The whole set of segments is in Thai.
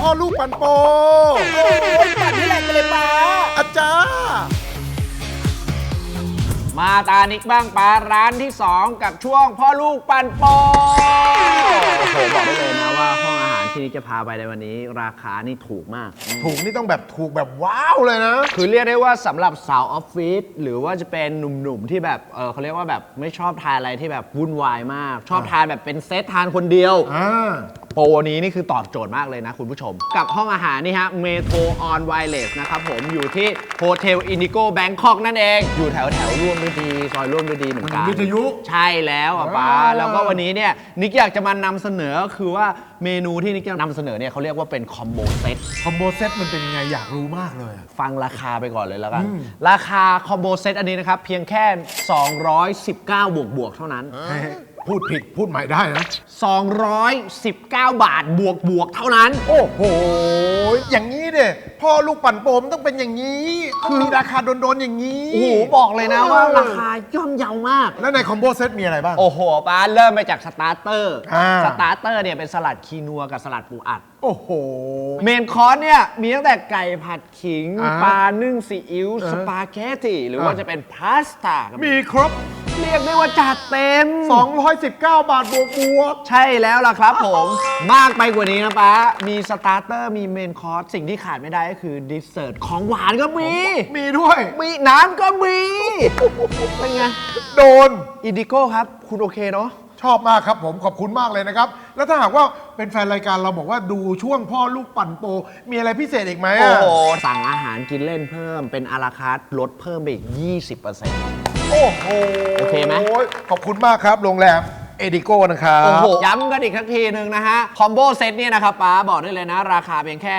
พ่อลูกปันโปโอ้ปัดที่แหลกไปเลยป้าอาจารย์มาตานิกบ้างป้าร้านที่ 2 กับช่วงพ่อลูกปันโปโอ้โหบอกได้เลยนะว่าห้องอาหารที่นิกจะพาไปในวันนี้ ราคานี่ถูกมาก ถูกนี่ต้องแบบถูกแบบว้าวเลยนะ คือเรียกได้ว่าสำหรับสาวออฟฟิศหรือว่าจะเป็นหนุ่มๆที่แบบเออเขาเรียกว่าแบบไม่ชอบทานอะไรที่แบบวุ่นวายมาก ชอบทานแบบเป็นเซตทานคนเดียวอ่าโปรนี้นี่คือตอบโจทย์มากเลยนะคุณผู้ชม กับห้องอาหารนี่ฮะเมโทรออนไวเลสนะครับผมอยู่ที่โฮเทลอินดิโกแบงคอกนั่นเอง อยู่แถวแถวร่วมฤดีซอยร่วมฤดีเหมือนกันวิทยุ ใช่แล้วอะป้าอ่าแล้วก็วันนี้เนี่ยนิกอยากจะมานำเสนอก็คือว่าเมนูที่นิกจะนำเสนอเนี่ยเขาเรียกว่าเป็นคอมโบเซต คอมโบเซตมันเป็นยังไงอยากรู้มากเลยอะ ฟังราคาไปก่อนเลยแล้วกัน ราคาคอมโบเซตอันนี้นะครับ เพียงแค่ 219 บวกบวกๆเท่านั้นให้ พูดผิดพูดใหม่ได้นะ 219 บาทบวกบวกๆเท่านั้น โอ้โห อย่างนี้เด้พ่อลูกปั่นโปมต้องเป็นอย่างนี้คือมีราคาโดนๆอย่างนี้โอ้โห บอกเลยนะว่าราคาย่อมเยาวมาก แล้วในคอมโบเซตมีอะไรบ้าง โอ้โหป้าเริ่มไปจากสตาร์เตอร์ อ่า สตาร์เตอร์เนี่ยเป็นสลัดคีนัวกับสลัดปูอัด โอ้โห เมนคอร์สเนี่ยมีตั้งแต่ไก่ผัดขิง อ่าปลานึ่งซีอิ๊วอ่าสปาเกตตีหรือว่าอ่าจะเป็นพาสต้าก็มีครบ เรียกได้ว่าจัดเต็ม 219 บาทบวกบวกใช่แล้วล่ะครับผม มากไปกว่านี้นะป้ามีสตาร์เตอร์มีเมนคอร์สสิ่งที่ขาดไม่ได้ก็คือดิสเซอร์ตของหวานก็มี มีด้วย มีน้ำก็มี เป็นไง โดนอินดิโก้ครับ คุณโอเคเนาะ ชอบมากครับผมขอบคุณมากเลยนะครับ แล้วถ้าหากว่าเป็นแฟนรายการเราบอกว่าดูช่วงพ่อลูกปั่นโป มีอะไรพิเศษอีกไหมโอ้อะโหสั่งอาหารกินเล่นเพิ่มเป็นอาราคาร์ทลดเพิ่มไปอีก 20%โอ้โหโอเคไหม ขอบคุณมากครับโรงแรมเอดิโก้นะครับโอ้โหย้ำกันอีกสักทีหนึ่งนะฮะ คอมโบเซตเนี่ยนะครับป้าบอกได้เลยนะ ราคาเพียงแค่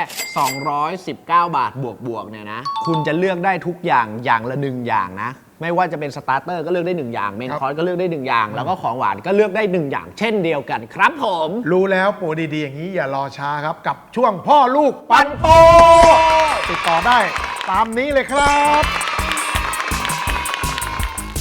219 บาทบวกบวกๆเนี่ยนะ คุณจะเลือกได้ทุกอย่างอย่างละหนึ่งอย่างนะ ไม่ว่าจะเป็นสตาร์เตอร์ก็เลือกได้หนึ่งอย่างเมนคอร์สก็เลือกได้หนึ่งอย่าง แล้วก็ของหวานก็เลือกได้หนึ่งอย่าง เช่นเดียวกันครับผม รู้แล้วโปรดีๆ อย่างนี้อย่ารอช้าครับ กับช่วงพ่อลูกปั่นโปติดต่อได้ตามนี้เลยครับ